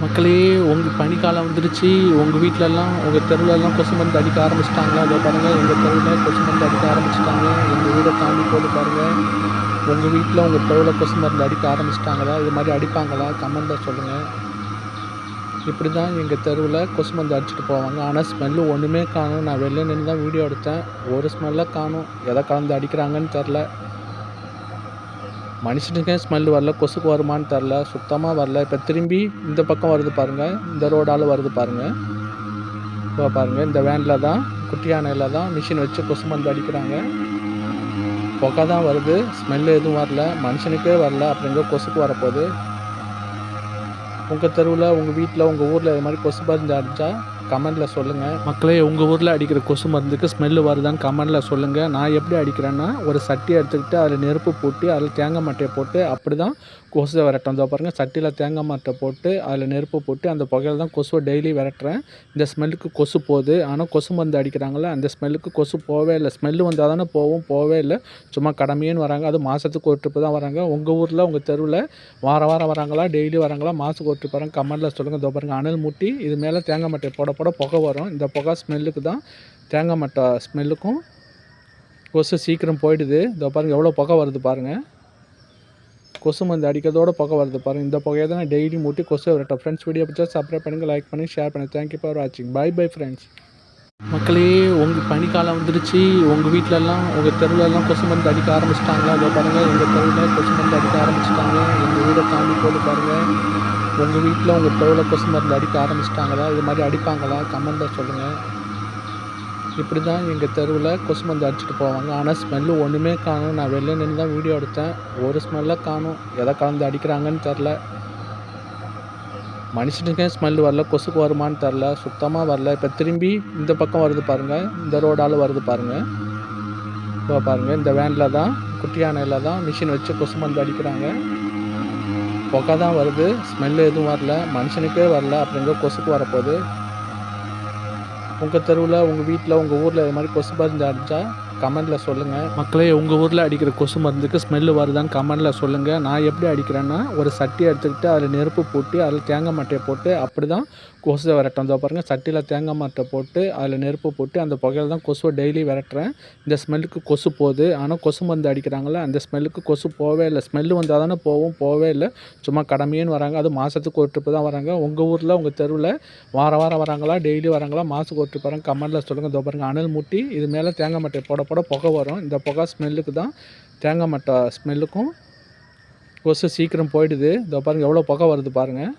மக்களே உங்கள் பனிக்காலம் வந்துடுச்சு உங்கள் வீட்டிலலாம் உங்கள் தெருவிலலாம் கொசு மருந்து அடிக்க ஆரம்பிச்சிட்டாங்களா? அதை பாருங்கள் எங்கள் தெருவில் கொசு மருந்து அடிக்க ஆரம்பிச்சிட்டாங்க. எங்கள் வீடை தாண்டி போட்டு பாருங்கள் உங்கள் வீட்டில் உங்கள் தெருவில் கொசு மருந்து அடிக்க ஆரம்பிச்சிட்டாங்களா? இது மாதிரி அடிப்பாங்களா? கமெண்ட்டில் சொல்லுங்கள் இப்படி தான் எங்கள் தெருவில் கொசு மருந்து அடிச்சுட்டு போவாங்க. ஆனால் ஸ்மெல்லு ஒன்றுமே காணும். நான் வெளில நின்று தான் வீடியோ எடுத்தேன். ஒரு ஸ்மெல்லாக காணும். எதை கலந்து அடிக்கிறாங்கன்னு தெரில மனுஷனுக்கே ஸ்மெல் வரல கொசுக்கு வருமான்னு தெரில சுத்தமாக வரல. இப்போ திரும்பி இந்த பக்கம் வருது பாருங்கள் இந்த ரோடால் வருது பாருங்கள் இப்போ பாருங்கள் இந்த வேனில் தான் குட்டி யானையில் தான் மிஷின் வச்சு கொசு மருந்து அடிக்கிறாங்க. புகை தான் வருது ஸ்மெல்லு எதுவும் வரல மனுஷனுக்கே வரல அப்புறம் எங்கே கொசுக்கு வரப்போகுது? உங்கள் தெருவில் உங்கள் வீட்டில் உங்கள் ஊரில் இது மாதிரி கொசு மருந்து அடித்தா கமெண்டில் சொல்லுங்கள் மக்களே உங்கள் ஊரில் அடிக்கிற கொசு மருந்துக்கு ஸ்மெல்லு வருதான்னு கமெண்டில் சொல்லுங்கள் நான் எப்படி அடிக்கிறேன்னா ஒரு சட்டி எடுத்துக்கிட்டு அதில் நெருப்பு போட்டு அதில் தேங்காய் மட்டையை போட்டு அப்படி தான் கொசுவை விரட்டம் இதோ பாருங்கள் சட்டியில் தேங்காய் மட்டை போட்டு அதில் நெருப்பு போட்டு அந்த புகையில் தான் கொசுவை டெய்லி விரட்டுறேன். இந்த ஸ்மெல்லுக்கு கொசு போகுது. ஆனால் கொசு மருந்து அடிக்கிறாங்களே அந்த ஸ்மெல்லுக்கு கொசு போகவே இல்லை. ஸ்மெல்லு வந்தால் தானே போகும் போகவே இல்லை. சும்மா கடமையேன்னு வராங்க. அது மாதத்துக்கு ஒரு ட்ரிப்பு தான் வராங்க. உங்கள் ஊரில் உங்கள் தெருவில் வார வாரம் வராங்களா? டெய்லி வராங்களா? மாதத்துக்கு ஒரு ட்ரிப் வராங்க. கமெண்டில் சொல்லுங்கள் இதோ பாருங்கள் அனல் மூட்டி இது மேலே தேங்காய் மட்டை போட போட புகை வரும். இந்த புகை ஸ்மெல்லுக்கு தான் தேங்காய் மட்டை ஸ்மெல்லுக்கும் கொசு சீக்கிரம் போயிடுது. இதோ பாருங்கள் எவ்வளோ புகை வருது பாருங்கள் கொசு மருந்து அடிக்கிறதோட புகை வருது பாருங்கள் இந்த புகையை தான் நான் டெய்லி மூட்டி கொசு விரட்டேன் ஃப்ரெண்ட்ஸ் வீடியோ பிடிச்சா சப்ஸ்கிரைப் பண்ணுங்கள் லைக் பண்ணி ஷேர் பண்ணுங்கள் தேங்க்யூ ஃபார் வாட்சிங் பை பை ஃப்ரெண்ட்ஸ் மக்களே உங்கள் பனிக்காலம் வந்துடுச்சு உங்கள் வீட்டிலலாம் உங்கள் தெருவுலலாம் கொசு மருந்து அடிக்க ஆரம்பிச்சிட்டாங்களா அதை பாருங்கள் எங்கள் தெருவில் கொசு மருந்து அடிக்க ஆரம்பிச்சிட்டாங்க. எங்கள் வீடை தாண்டி போட்டு பாருங்கள் உங்கள் வீட்டில் உங்கள் தெருவில் கொசு மருந்து அடிக்க ஆரம்பிச்சிட்டாங்களா? இது மாதிரி அடிப்பாங்களா? கமெண்டில் சொல்லுங்கள் இப்படி தான் எங்கள் தெருவில் கொசு மருந்து அடிச்சுட்டு போவாங்க. ஆனால் ஸ்மெல்லு ஒன்றுமே காணும். நான் வெளில நின்று தான் வீடியோ எடுத்தேன். ஒரு ஸ்மெல்லாக காணும். எதை கலந்து அடிக்கிறாங்கன்னு தெரில மனுஷனுக்கே ஸ்மெல் வரல. கொசுக்கு வருமான்னு தெரில சுத்தமாக வரல. இப்போ திரும்பி இந்த பக்கம் வருது பாருங்கள் இந்த ரோடால் வருது பாருங்கள் இப்போ பாருங்கள் இந்த வேனில் தான் குட்டி யானையில் தான் மிஷின் வச்சு கொசு மருந்து அடிக்கிறாங்க. புகை தான் வருது ஸ்மெல்லு எதுவும் வரல மனுஷனுக்கே வரல அப்புறம் எங்கே கொசுக்கு வரப்போகுது. உங்கள் தெருவில் உங்கள் வீட்டில் உங்கள் ஊரில் இது மாதிரி கொசு மருந்து அடித்தா கமெண்டில் சொல்லுங்கள் மக்களே உங்கள் ஊரில் அடிக்கிற கொசு மருந்துக்கு ஸ்மெல்லு வருதான்னு கமெண்டில் சொல்லுங்கள் நான் எப்படி அடிக்கிறேன்னா ஒரு சட்டி எடுத்துக்கிட்டு அதில் நெருப்பு போட்டு அதில் தேங்காய் மட்டையை போட்டு அப்படி தான் கொசுவை விரட்டம் இதோ பாருங்கள் சட்டியில் தேங்காய் மட்டை போட்டு அதில் நெருப்பு போட்டு அந்த புகையில் தான் கொசுவை டெய்லி விரட்டுறேன். இந்த ஸ்மெல்லுக்கு கொசு போகுது. ஆனால் கொசு மருந்து அடிக்கிறாங்களே அந்த ஸ்மெல்லுக்கு கொசு போகவே இல்லை. ஸ்மெல்லு வந்தால் தானே போகும் போகவே இல்லை. சும்மா கடமையேன்னு வராங்க. அது மாதத்துக்கு ஒரு ட்ரிப்பு தான் வராங்க. உங்கள் ஊரில் உங்கள் தெருவில் வார வாரம் வராங்களா? டெய்லி வராங்களா? மாதத்துக்கு ஒரு ட்ரிப் வராங்க. கமெண்டில் சொல்லுங்கள் இதோ பாருங்கள் அனல் மூட்டி இது மேலே தேங்காய் மட்டை போட போட புகை வரும். இந்த புகை ஸ்மெல்லுக்கு தான் தேங்காய் மட்டை ஸ்மெல்லுக்கும் கொசு சீக்கிரம் போயிடுது. இதோ பாருங்கள் எவ்வளோ புகை வருது பாருங்கள்